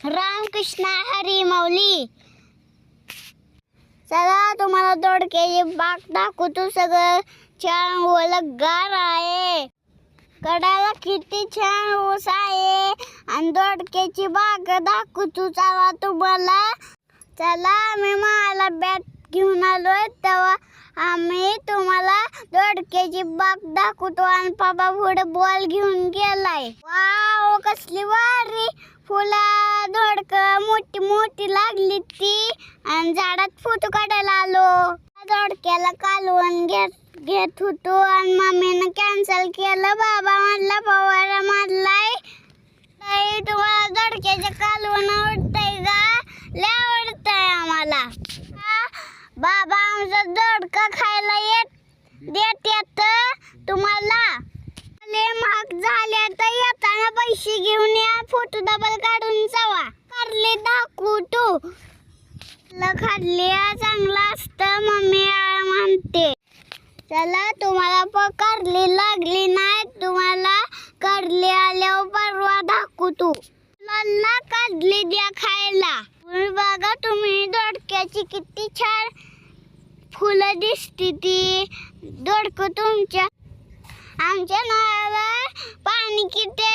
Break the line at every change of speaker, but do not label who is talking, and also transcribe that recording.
रामकृष्ण हरी माऊली चला तुम्हाला दोडक्याची बाग दाखवतो सगळं. छान ओलगार आहे. कडाला किती छान ऊस आहे. आणि दोडक्याची बाग दाखवतो. चला तुम्हाला. चला आम्ही मला बॅट घेऊन आलोय. तेव्हा आम्ही तुम्हाला दोडक्याची बाग दाखवतो. आणि पापा पुढे बॉल घेऊन गेलाय. वाव कसली वारी. फुला धोडक मोठी मोठी लागली ती. आणि झाडात फोटो काढायला आलो. धोडक्याला कालवून घेत घेत होतो. आणि मम्मीनं कॅन्सल केलं. बाबा म्हणला पवारा मारलाय. तुम्हाला दोडक्याच्या कालवण आवडतंय का? लय आवडतंय आम्हाला. हा, बाबा आमचा दोडका खायला येत देत येत तुम्हाला. लय महाग झाल्या तर मला पैसे घेऊन या फोटो डबल काढून जावा. कारले दाखवू तू खाल्ले चांगलं असतं मम्मी म्हणते. चला तुम्हाला पण लागली नाही तुम्हाला कारली आल्यावर परवा तू मला काढली द्या खायला. बघा तुम्ही दोडक्याची किती छान फुलं दिसते ती. दोडक तुमच्या. आमच्या नळाला पाणी किती